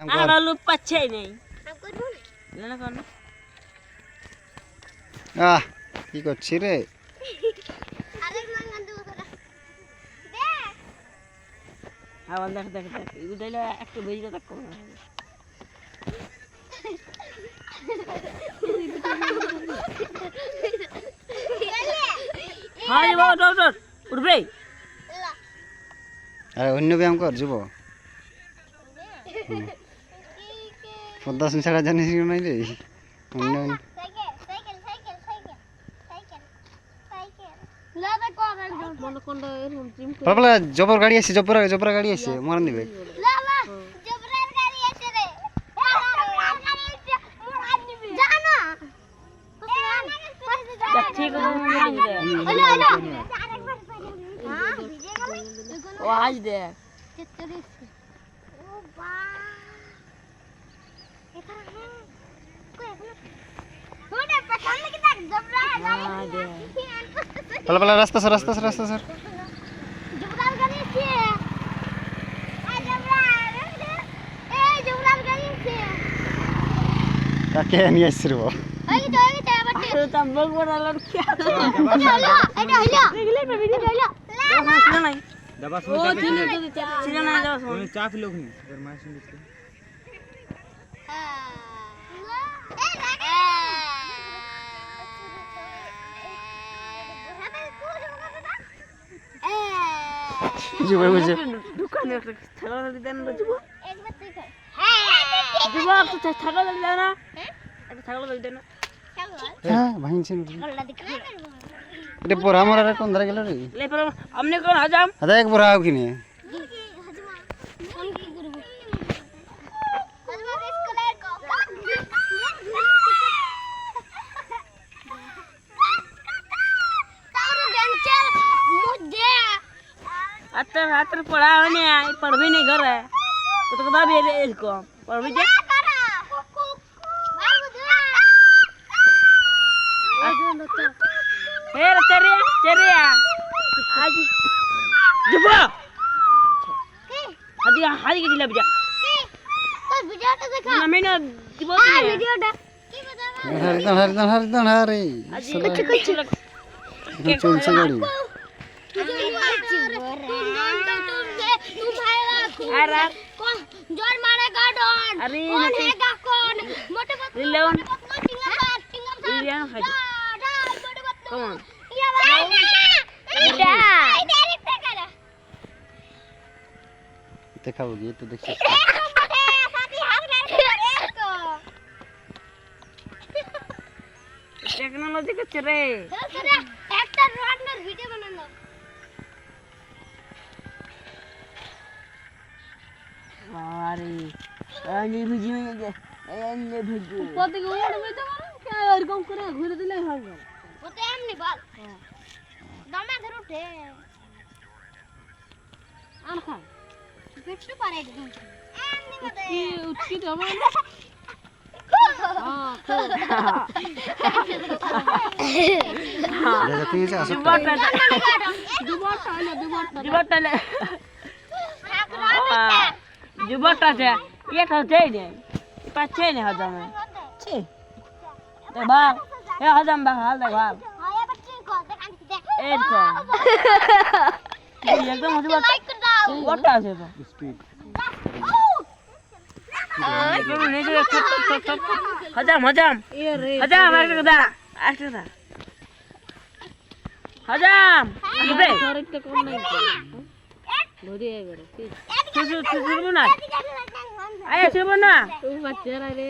আর আলু পাচ্ছেই নেই আহ কি করছি রে আবার দেখ দেখ দেখ এগুলো একটু বেজে দেখ হ্যাঁ যাব। উঠবে আরে অন্য ব্যায়াম কর যুব পদ্মাসন ছাড়া জানিস কি নাই রে অন্য অন্য- মনে কোনটা এরকম চিম বলা জবর গাড়ি আছে জবর জবর গাড়ি আছে মরন দিবে ঠিক ও আজ দেখ। বলা বলা রাস্তা সর রাস্তা সর রাস্তা সর। কাকে নিয়ে আসছি রে বাবা? তাম যুব বুঝে দোকানে একটা থাকা দেন না যুব যুব একটা থাকা দেন না। একটা থাকা দেন না। হ্যাঁ এটা আমার কোন ধারে গেল রে? আমনে কোন হাজাম? আদা এক পড়া আও কিনে। रात्र पढ़ा होने आए पढ़ भी नहीं घर है। तो तो भी रे इसको पढ़ भी जा हे तेरे चरिया आज जुबो हदी हाजी के जिला बजा। तो बजा तो देखा ना मैंने जुबो हाँ वीडियो डा हरदन हरदन हरदन हरे। कुछ कुछ चल चल गाड़ी। अरे। तो देख सकते हैं। टेक्नोलॉजी को चले। আরে ভিজি হয়ে গেছে এনে ভিজি পতে গো এর মধ্যে মানে কে এরকম করে ঘুরে দিলে হয় না পতে এমনি বল দমে ধর উঠে আন খা একটু পারে একদম এমনি মতে উঠছি দমে দুবার দুবার দুবার দুবার আছে એક હજાર ને પાંચ છે ને હજાર માં છે તો બાર એ હજાર બાર હાલ દે একদম হচ্ছে ওটা আছে হজাম হজাম হজাম একটা দাঁড়া হজাম আয় শুভ না ও বাচ্চারা রে